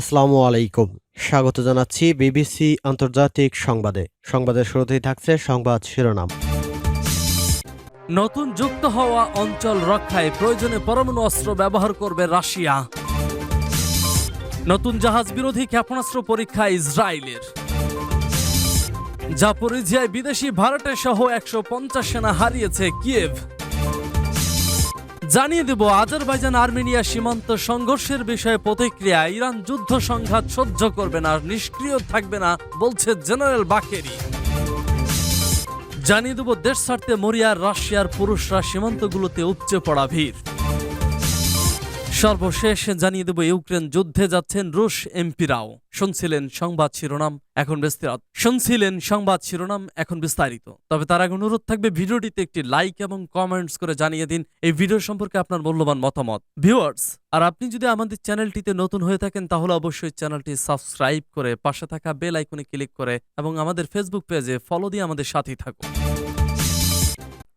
আসসালামু আলাইকুম। স্বাগত জানাচ্ছি বিবিসি আন্তর্জাতিক সংবাদে। সংবাদের শুরুতেই থাকছে সংবাদ শিরোনাম। নতুন যুক্ত হওয়া অঞ্চল রক্ষায় প্রয়োজনে পরমাণু অস্ত্র ব্যবহার করবে রাশিয়া। নতুন জাহাজ বিরোধী ক্ষেপণাস্ত্র পরীক্ষা ইসরায়েলের। জাপোরিজিয়ায় বিদেশি ভারতের সহ একশো পঞ্চাশ সেনা হারিয়েছে কিয়েভ। জানিয়ে দেব, আজারবাইজান আর্মেনিয়া সীমান্ত সংঘর্ষের বিষয়ে প্রতিক্রিয়া। ইরান যুদ্ধ সংঘাত সহ্য করবে না, নিষ্ক্রিয় থাকবে না, বলছে জেনারেল বাকেরি। জানিয়ে দেব, দেশ ছাড়তে মরিয়ার রাশিয়ার পুরুষরা সীমান্তগুলোতে উপচে পড়া ভিড়। সর্বশেষ জানিয়ে দেব, ইউক্রেন যুদ্ধে যাচ্ছেন রুশ এমপিরাও। শুনছিলেন সংবাদ শিরোনাম, এখন বিস্তারিত। শুনছিলেন সংবাদ শিরোনাম, এখন বিস্তারিত। তবে তার আগে অনুরোধ থাকবে, ভিডিওটিতে একটি লাইক এবং কমেন্টস করে জানিয়ে দিন, এই ভিডিও সম্পর্কে আপনার মূল্যবান মতামত। ভিউয়ার্স, আর আপনি যদি আমাদের চ্যানেলটিতে নতুন হয়ে থাকেন, তাহলে অবশ্যই চ্যানেলটি সাবস্ক্রাইব করে পাশে থাকা বেল আইকনে ক্লিক করে এবং আমাদের ফেসবুক পেজে ফলো দিয়ে আমাদের সাথেই থাকুন।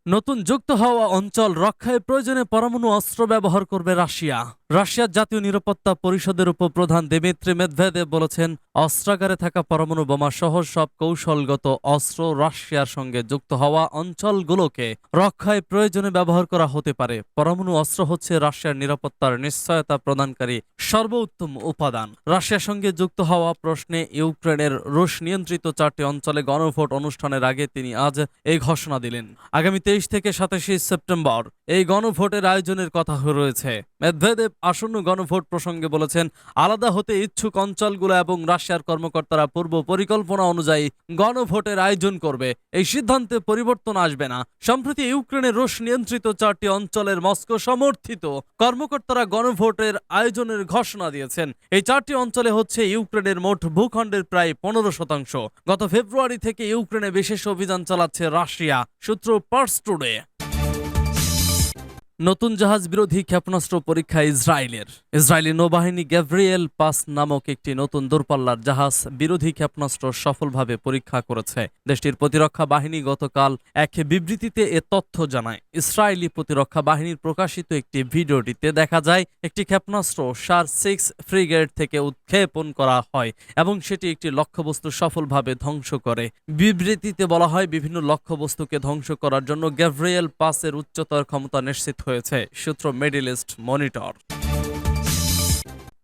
নতুন যুক্ত হওয়া অঞ্চল রক্ষায় প্রয়োজনে পরমাণু অস্ত্র ব্যবহার করবে রাশিয়া। রাশিয়ার জাতীয় নিরাপত্তা পরিষদের উপপ্রধান দেমিত্রি মেদভেদেব বলেছেন, অস্ত্রাগারে থাকা পরমাণু বোমা সহ সব কৌশলগত অস্ত্র রাশিয়ার সঙ্গে যুক্ত হওয়া অঞ্চলগুলোকে রক্ষায় প্রয়োজনে ব্যবহার করা হতে পারে। পরমাণু অস্ত্র হচ্ছে রাশিয়ার নিরাপত্তার নিশ্চয়তা প্রদানকারী সর্বোত্তম উপাদান। রাশিয়ার সঙ্গে যুক্ত হওয়া প্রশ্নে ইউক্রেনের রুশ নিয়ন্ত্রিত চারটি অঞ্চলে গণভোট অনুষ্ঠানের আগে তিনি আজ এই ঘোষণা দিলেন। আগামী তেইশ থেকে সাতাশে সেপ্টেম্বর এই গণভোটের আয়োজনের কথা রয়েছে। মেদভেদেব আসন্ন গণভোট প্রসঙ্গে বলেছেন, আলাদা হতে ইচ্ছুক অঞ্চলগুলো এবং রাশিয়ার কর্মকর্তারা পূর্ব পরিকল্পনা অনুযায়ী গণভোটের আয়োজন করবে। এই সিদ্ধান্তে পরিবর্তন আসবে না। সম্প্রতি ইউক্রেনের রুশ নিয়ন্ত্রিত চারটি অঞ্চলের মস্কো সমর্থিত কর্মকর্তারা গণভোটের আয়োজনের ঘোষণা দিয়েছেন। এই চারটি অঞ্চলে হচ্ছে ইউক্রেনের মোট ভূখণ্ডের প্রায় পনেরো শতাংশ। গত ফেব্রুয়ারি থেকে ইউক্রেনে বিশেষ অভিযান চালাচ্ছে রাশিয়া, সূত্র পার্স টুডে। নতুন জাহাজ বিরোধী ক্ষেপণাস্ত্র পরীক্ষা ইসরায়েলের। ইসরায়েলি নৌবাহিনী গ্যাভরিয়েল পাস নামক একটি নতুন দূরপাল্লার জাহাজ বিরোধী ক্ষেপণাস্ত্র সফলভাবে পরীক্ষা করেছে। দেশটির প্রতিরক্ষা বাহিনী গতকাল এক বিবৃতিতে এ তথ্য জানায়। ইসরায়েলি প্রতিরক্ষা বাহিনীর প্রকাশিত একটি ভিডিওটিতে দেখা যায়, একটি ক্ষেপণাস্ত্র সার সিক্স ফ্রিগেট থেকে উৎক্ষেপণ করা হয় এবং সেটি একটি লক্ষ্যবস্তু সফলভাবে ধ্বংস করে। বিবৃতিতে বলা হয়, বিভিন্ন লক্ষ্যবস্তুকে ধ্বংস করার জন্য গ্যাভরিয়েল পাসের উচ্চতর ক্ষমতা নিশ্চিত হয়েছে সূত্র মিডিল ইস্ট মনিটর।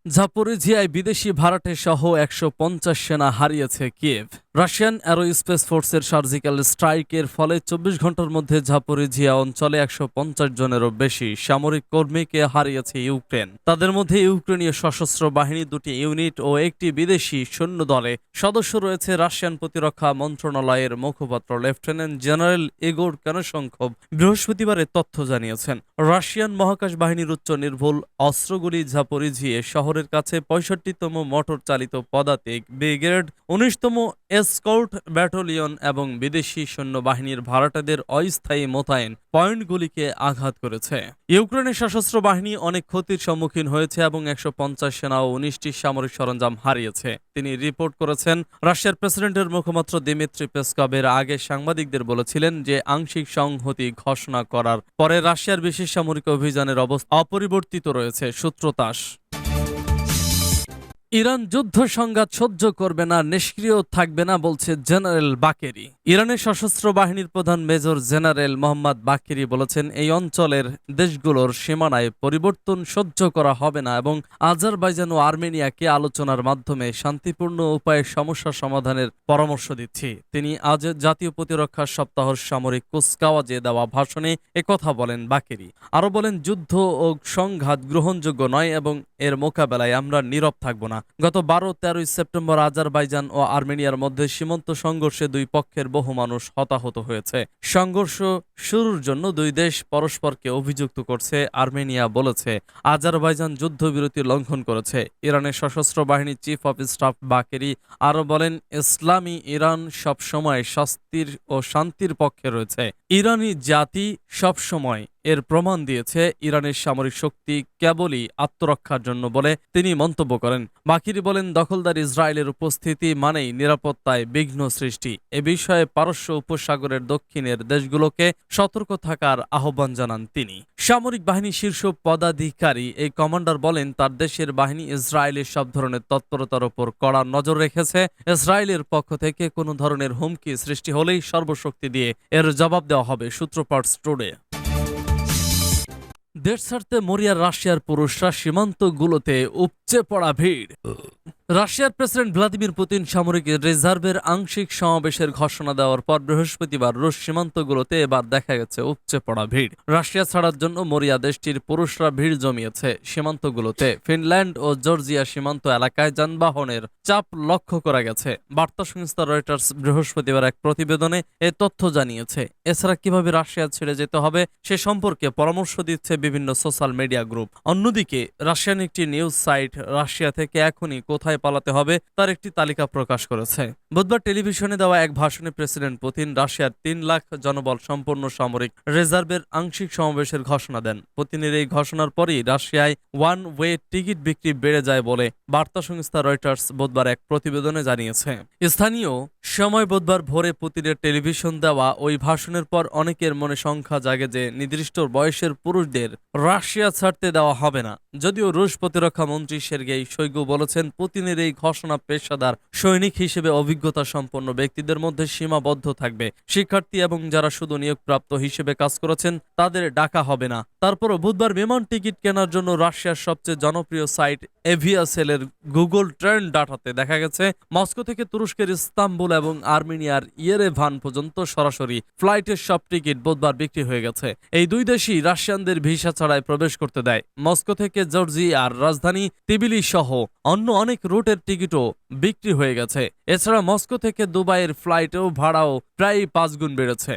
জাপোরিজিয়ায় বিদেশি ভাড়াটে সহ একশো পঞ্চাশ সেনা হারিয়েছে কিয়েভ। রাশিয়ান অ্যারোস্পেস ফোর্সের সার্জিক্যাল স্ট্রাইকের ফলে চব্বিশ ঘণ্টার মধ্যে জাপোরিজিয়া অঞ্চলে একশো পঞ্চাশ জনেরও বেশি সামরিক কর্মীকে হারিয়েছে ইউক্রেন। তাদের মধ্যে ইউক্রেনীয় সশস্ত্র বাহিনী দুটি ইউনিট ও একটি বিদেশি সৈন্য দলে সদস্য রয়েছে রাশিয়ান প্রতিরক্ষা মন্ত্রণালয়ের মুখপাত্র লেফটেন্যান্ট জেনারেল এগোর কানশঙ্কভ বৃহস্পতিবার তথ্য জানিয়েছেন, রাশিয়ান মহাকাশ বাহিনীর উচ্চ নির্ভুল অস্ত্রগুলি ঝাপরিঝিয়ে শহরের কাছে পঁয়ষট্টিতম মোটর চালিত পদাতিক ব্রিগেড, উনিশতম এসকল্ট ব্যাটালিয়ন এবং বিদেশি সৈন্যবাহিনীর ভাড়াটেদের অস্থায়ী মোতায়েন পয়েন্টগুলিকে আঘাত করেছে। ইউক্রেনের সশস্ত্র বাহিনী অনেক ক্ষতির সম্মুখীন হয়েছে এবং একশো পঞ্চাশ সেনা ও উনিশটি সামরিক সরঞ্জাম হারিয়েছে। তিনি রিপোর্ট করেছেন, রাশিয়ার প্রেসিডেন্টের মুখপাত্র দিমিত্রি পেসকভের আগে সাংবাদিকদের বলেছিলেন যে আংশিক সংহতি ঘোষণা করার পরে রাশিয়ার বিশেষ সামরিক অভিযানের অবস্থা অপরিবর্তিত রয়েছে, সূত্রতাস। ইরান যুদ্ধ সংঘাত সহ্য করবে না, নিষ্ক্রিয় থাকবে না বলছে জেনারেল বাকেরি। ইরানের সশস্ত্র বাহিনীর প্রধান মেজর জেনারেল মোহাম্মদ বাকেরি বলেছেন, এই অঞ্চলের দেশগুলোর সীমানায় পরিবর্তন সহ্য করা হবে না এবং আজারবাইজান ও আর্মেনিয়াকে আলোচনার মাধ্যমে শান্তিপূর্ণ উপায়ে সমস্যা সমাধানের পরামর্শ দিচ্ছি। তিনি আজ জাতীয় প্রতিরক্ষা সপ্তাহর সামরিক কুচকাওয়াজে দেওয়া ভাষণে একথা বলেন বাকেরি। আরও বলেন, যুদ্ধ ও সংঘাত গ্রহণযোগ্য নয় এবং এর মোকাবেলায় আমরা নীরব থাকব না। গত বারো, তেরোই সেপ্টেম্বর আজারবাইজান ও আর্মেনিয়ার মধ্যে সীমান্ত সংঘর্ষে দুই পক্ষের বহু মানুষ হতাহত হয়েছে। সংঘর্ষ শুরুর জন্য দুই দেশ পরস্পরকে অভিযুক্ত করছে, আর্মেনিয়া বলেছে। আজারবাইজান যুদ্ধবিরতি লঙ্ঘন করেছে। ইরানের সশস্ত্র বাহিনী চিফ অফ স্টাফ বাকেরি আরও বলেন, ইসলামী ইরান সবসময় শাস্তির ও শান্তির পক্ষে রয়েছে। ইরানি জাতি সবসময় এর প্রমাণ দিয়েছে ইরানের সামরিক শক্তি কেবলই আত্মরক্ষার জন্য বলে তিনি মন্তব্য করেন। বাকিরি বলেন, দখলদার ইসরায়েলের উপস্থিতি মানেই নিরাপত্তায় বিঘ্ন সৃষ্টি। এ বিষয়ে পারস্য উপসাগরের দক্ষিণের দেশগুলোকে সতর্ক থাকার আহ্বান জানান তিনি। সামরিক বাহিনী শীর্ষ পদাধিকারী এই কমান্ডার বলেন, তার দেশের বাহিনী ইসরায়েলের সব ধরনের তৎপরতার ওপর কড়া নজর রেখেছে। ইসরায়েলের পক্ষ থেকে কোনো ধরনের হুমকি সৃষ্টি হলেই সর্বশক্তি দিয়ে এর জবাব দেওয়া হবে সূত্রপাত স্টুডে দেশ ছাড়তে মরিয়ার রাশিয়ার পুরুষরা সীমান্তগুলোতে উপচে পড়া ভিড়। রাশিয়ার প্রেসিডেন্ট ভ্লাদিমির পুতিন সামরিক রিজার্ভের আংশিক সমাবেশের ঘোষণা দেওয়ার পর বৃহস্পতিবার রুশ সীমান্তগুলোতে এবার দেখা গেছে উপচে পড়া ভিড়। রাশিয়া ছাড়ার জন্য মরিয়া দেশটির পুরুষরা ভিড় জমিয়েছে সীমান্তগুলোতে। ফিনল্যান্ড ও জর্জিয়া সীমান্ত এলাকায় যানবাহনের চাপ লক্ষ্য করা গেছে। বার্তা সংস্থা রয়টার্স বৃহস্পতিবার এক প্রতিবেদনে এ তথ্য জানিয়েছে। এছাড়া কীভাবে রাশিয়া ছেড়ে যেতে হবে সে সম্পর্কে পরামর্শ দিচ্ছে বিভিন্ন সোশ্যাল মিডিয়া গ্রুপ। অন্যদিকে, রাশিয়ান একটি নিউজ সাইট রাশিয়া থেকে এখনই কোথায় পালাতে হবে, তার একটি তালিকা প্রকাশ করেছে। বুধবার টেলিভিশনে দেওয়া এক ভাষণে প্রেসিডেন্ট পুতিন রাশিয়ার তিন লাখ জনবল সম্পন্ন সামরিক রিজার্ভের আংশিক সমাবেশের ঘোষণা দেন। পুতিনের এই ঘোষণার পরই রাশিয়ায় ওয়ান ওয়ে টিকিট বিক্রি বেড়ে যায় বলে বার্তা সংস্থা রয়টার্স বুধবার এক প্রতিবেদনে জানিয়েছে। স্থানীয় সময় বুধবার ভোরে পুতিনের টেলিভিশন দেওয়া ওই ভাষণের পর অনেকের মনে সংখ্যা জাগে যে নির্দিষ্ট বয়সের পুরুষদের রাশিয়া ছাড়তে দেওয়া হবে না। যদিও রুশ প্রতিরক্ষা মন্ত্রী সের্গেই শৈগু বলেছেন, পুতিনের এই ঘোষণা পেশাদার সৈনিক হিসেবে অভিজ্ঞতা সম্পন্ন ব্যক্তিদের মধ্যে সীমাবদ্ধ থাকবে। শিক্ষার্থী এবং যারা শুধু নিয়োগপ্রাপ্ত হিসেবে কাজ করেছেন, তাদের ডাকা হবে না। তারপরও বুধবার বিমান টিকিট কেনার জন্য রাশিয়ার সবচেয়ে জনপ্রিয় সাইট এভিয়াসেলের গুগল ট্রেন্ড ডাটাতে দেখা গেছে, মস্কো থেকে তুরস্কের ইস্তাম্বুল এবং আর্মেনিয়ার ইয়েরেভান পর্যন্ত সরাসরি ফ্লাইটের সব টিকিট বুধবার বিক্রি হয়ে গেছে। এই দুই দেশই রাশিয়ানদের ভিসা ছাড়াই প্রবেশ করতে দেয়। মস্কো থেকে জর্জিয়ার রাজধানী তিবিলি সহ অন্য অনেক রুটের টিকিটও বিক্রি হয়ে গেছে। এছাড়া মস্কো থেকে দুবাইয়ের ফ্লাইটেও ভাড়াও প্রায় পাঁচ গুণ বেড়েছে।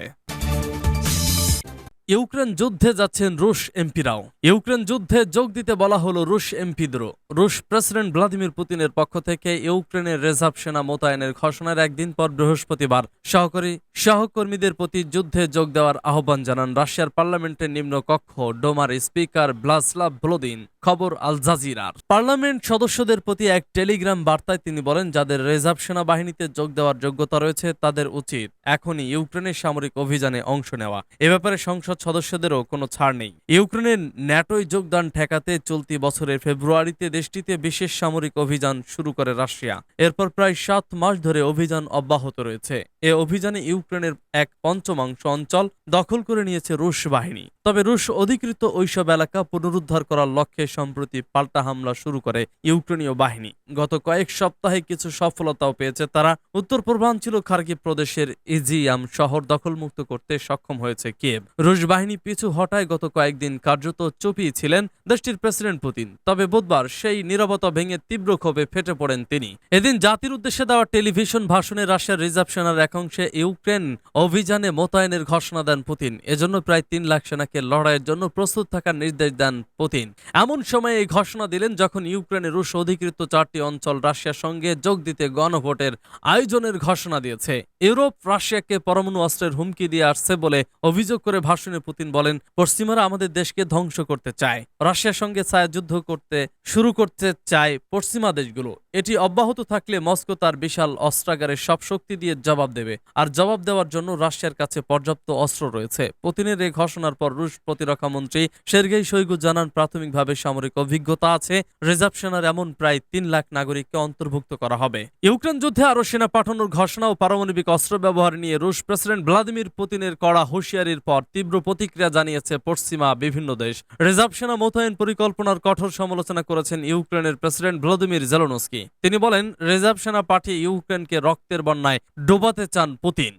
ইউক্রেন যুদ্ধে যাচ্ছেন রুশ এমপিরাও। ইউক্রেন যুদ্ধে যোগ দিতে বলা হলো রুশ এমপিদের রুশ প্রেসিডেন্ট ভ্লাদিমির পুতিনের পক্ষ থেকে ইউক্রেনের রিজার্ভ সেনা মোতায়েনের ঘোষণার একদিন পর বৃহস্পতিবার সহকারী সহকর্মীদের প্রতি যুদ্ধে যোগ দেওয়ার আহ্বান জানান রাশিয়ার পার্লামেন্টের নিম্ন কক্ষ, ডোমার স্পিকার ব্লাসলাভ ভ্লোদিন খবর আল জাজিরার। পার্লামেন্ট সদস্যদের প্রতি এক টেলিগ্রাম বার্তায় তিনি বলেন, যাদের রিজার্ভ সেনাবাহিনীতে যোগ দেওয়ার যোগ্যতা রয়েছে তাদের উচিত এখনই ইউক্রেনের সামরিক অভিযানে অংশ নেওয়া। এ ব্যাপারে সংসদ সদস্যদেরও কোনো ছাড় নেই। ইউক্রেনের ন্যাটোয় যোগদান ঠেকাতে চলতি বছরের ফেব্রুয়ারিতে দেশটিতে বিশেষ সামরিক অভিযান শুরু করে রাশিয়া। এরপর প্রায় সাত মাস ধরে অভিযান অব্যাহত রয়েছে। এ অভিযানে ইউক্রেনের এক পঞ্চমাংশ অঞ্চল দখল করে নিয়েছে রুশ বাহিনী। তবে রুশ অধিকৃত ওইসব এলাকা পুনরুদ্ধার করার লক্ষ্যে সম্প্রতি পাল্টা হামলা শুরু করে ইউক্রেনীয় বাহিনী। গত কয়েক সপ্তাহে কিছু সফলতাও পেয়েছে তারা। উত্তর পূর্বাঞ্চল খার্গিব প্রদেশের ইজিয়াম শহর দখলমুক্ত করতে সক্ষম হয়েছে কিয়েভ। রুশ বাহিনী পিছু হটায় গত কয়েকদিন কার্যত চুপিয়েছিলেন দেশটির প্রেসিডেন্ট পুতিন। তবে বুধবার সেই নীরবতা ভেঙে তীব্র ক্ষোভে ফেটে পড়েন তিনি। এদিন জাতির উদ্দেশ্যে দেওয়া টেলিভিশন ভাষণে রাশিয়ার রিজার্ভ সেনার এক অংশে ইউক্রেন অভিযানে মোতায়েনের ঘোষণা দেন পুতিন। এজন্য প্রায় তিন লাখ সেনাকে লড়াইয়ের জন্য প্রস্তুত থাকার নির্দেশ দেন পুতিন। এমন সময় এই ঘোষণা দিলেন যখন ইউক্রেনে রুশ অধিকৃত চারটি অঞ্চল রাশিয়ার সঙ্গে যোগ দিতে গণভোটের আয়োজনের ঘোষণা দিয়েছে। ইউরোপ রাশিয়াকে পরমাণু অস্ত্রের হুমকি দিয়ে আসছে বলে অভিযোগ করে ভাষণে পুতিন বলেন, পশ্চিমারা আমাদের দেশকে ধ্বংস করতে চায়। রাশিয়ার সঙ্গে ছায়াযুদ্ধ করতে শুরু করতে চায় পশ্চিমা দেশগুলো। এটি অব্যাহত থাকলে মস্কো তার বিশাল অস্ত্রাগারের সব শক্তি দিয়ে জবাব দেবে। আর জবাব দেওয়ার জন্য রাশিয়ার কাছে পর্যাপ্ত অস্ত্র রয়েছে। পুতিনের এই ঘোষণার পর রুশ প্রতিরক্ষা মন্ত্রী সের্গেই শৈগু জানান, প্রাথমিকভাবে সামরিক অভিজ্ঞতা আছে। রিজার্ভ সেনার এমন প্রায় তিন লাখ নাগরিককে অন্তর্ভুক্ত করা হবে। ইউক্রেন যুদ্ধে আরও সেনা পাঠানোর ঘোষণা ও পারমাণবিক অস্ত্র ব্যবহার নিয়ে রুশ প্রেসিডেন্ট ভ্লাদিমির পুতিনের কড়া হুঁশিয়ারির পর তীব্র প্রতিক্রিয়া জানিয়েছে পশ্চিমা বিভিন্ন দেশ। রিজার্ভ সেনা মোতায়েন পরিকল্পনার কঠোর সমালোচনা করেছেন ইউক্রেনের প্রেসিডেন্ট ভ্লাদিমির জেলনস্কি। তিনি বলেন, রিজার্ভ সেনা পাঠিয়ে ইউক্রেনকে রক্তের বন্যায় ডোবাতে চান পুতিন।